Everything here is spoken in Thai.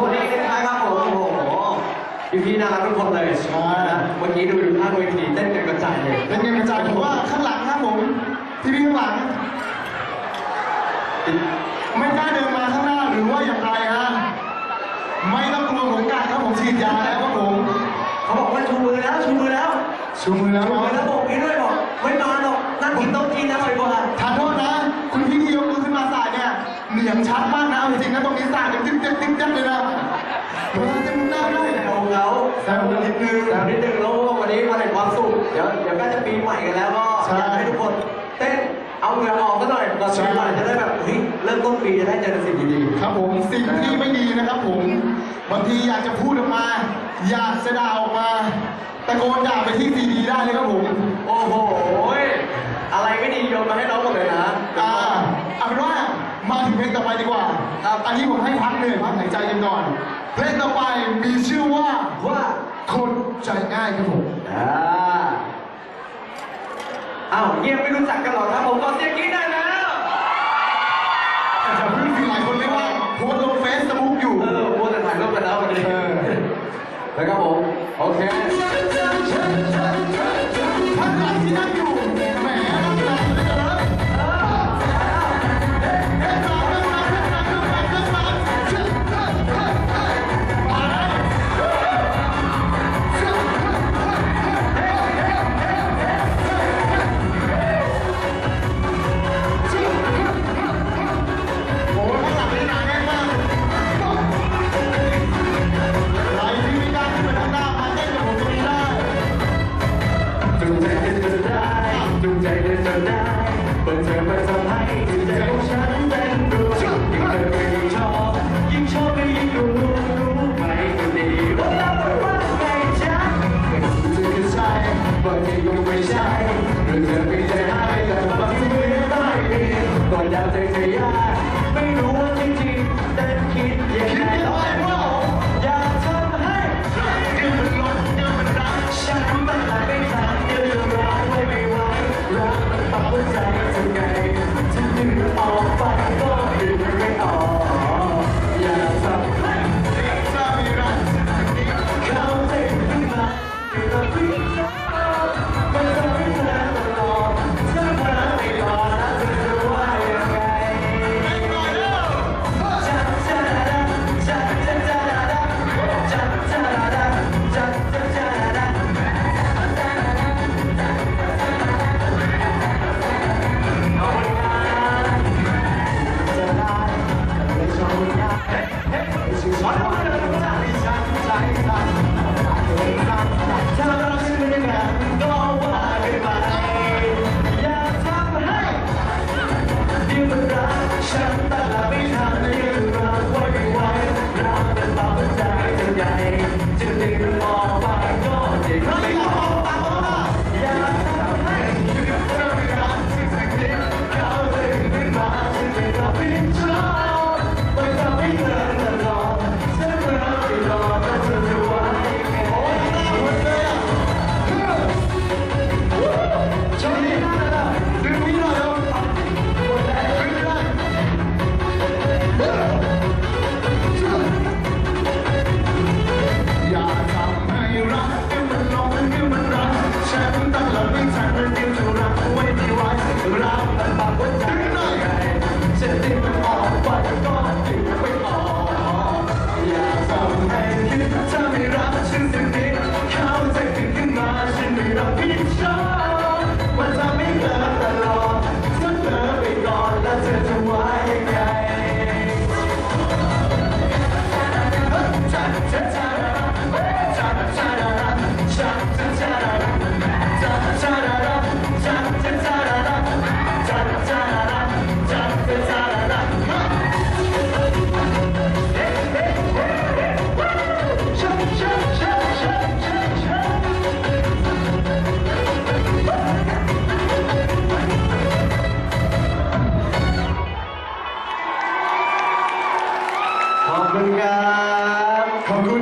ตัวเองนะครับผมโอ้โหพี่พี่ๆน่ารักทุกคนเลยใช่นะเมื่อกี้ดูอยู่ข้างเวทีเต้นกันกระจายเลยเป็นไงกระจายผมว่าข้างหลังครับผมที่พี่ข้างหลัง ไม่กล้าเดินมาข้างหน้าหรือว่าอย่างไรฮะไม่ต้องกลัวผมกัดครับผมฉีดยาแล้วครับผมเขาบอกว่าชูมือแล้วชูมือแล้วชูมือแล้วชูเนาะมือแล้วบอกนี้ด้วยบอกไม่มาหรอกนั่งกินโต๊ะจีนอร่อยกว่าทานโทษนะคุณ เนี่ยเหนียงชัดมากนะเอาจริงๆนะตรงนี้สายยังติ๊งเจ๊กติ๊งเจ๊กเลยนะมาเต็มหน้าเลยแซวเขาแซวนิดนึงแซวนิดนึงแล้ววันนี้วันแห่งความสุข เดี๋ยวเดี๋ยวก็จะปีใหม่กันแล้วก็ใช่ อยากให้ทุกคนเต้นเอาเหงื่อออกซะหน่อยก่อนปีใหม่จะได้แบบเฮ้ยเริ่มต้นปีจะได้เจอสิ่งดีๆ ครับผมสิ่งที่ไม่ดีนะครับผมบางทีอยากจะพูดออกมา อยากจะด่าออกมาตะโกนด่าไปที่ซีดีได้เลยครับผม โอ้โห อะไรไม่ดีโยนมาให้น้องหมดเลยนะอ่าเอาเป็นว่ามาถึง เพลงต่อไปดีกว่าครับอันนี้ผมให้พักเหนื่อยพักหายใจกันก่อนเพลงต่อไปมีชื่อว่าว่าคนใจง่ายครับผมอ่าอ้าวเงียบไม่รู้จักกันหรอกครับผมขอเสียงกรี๊ดได้แล้วแต่เพื่อนมีหลายคนเรียกว่าโพสต์ลงเฟซบุ๊กอยู่ เออมัวแต่ถ่ายรูปกันแล้ววันนี้เออแล้วครับผม โอเค บางทีก็ไม่ใช่หรือเธอไม่ใจให้แต่บางทีไม่ได้ดีก่อนดาวใจจะยากไม่รู้ว่าจริงๆแต่คิดยังไงต้องแต่งอยากทำให้เดี๋ยวมันร้อนเดี๋ยวมันรักฉันตั้งแต่ไม่ทันเดี๋ยวจะร้องไว้ไม่ไหวรักมันปักหัวใจทำไงจะดึงออกไปก็ Thank you. 我们把国家。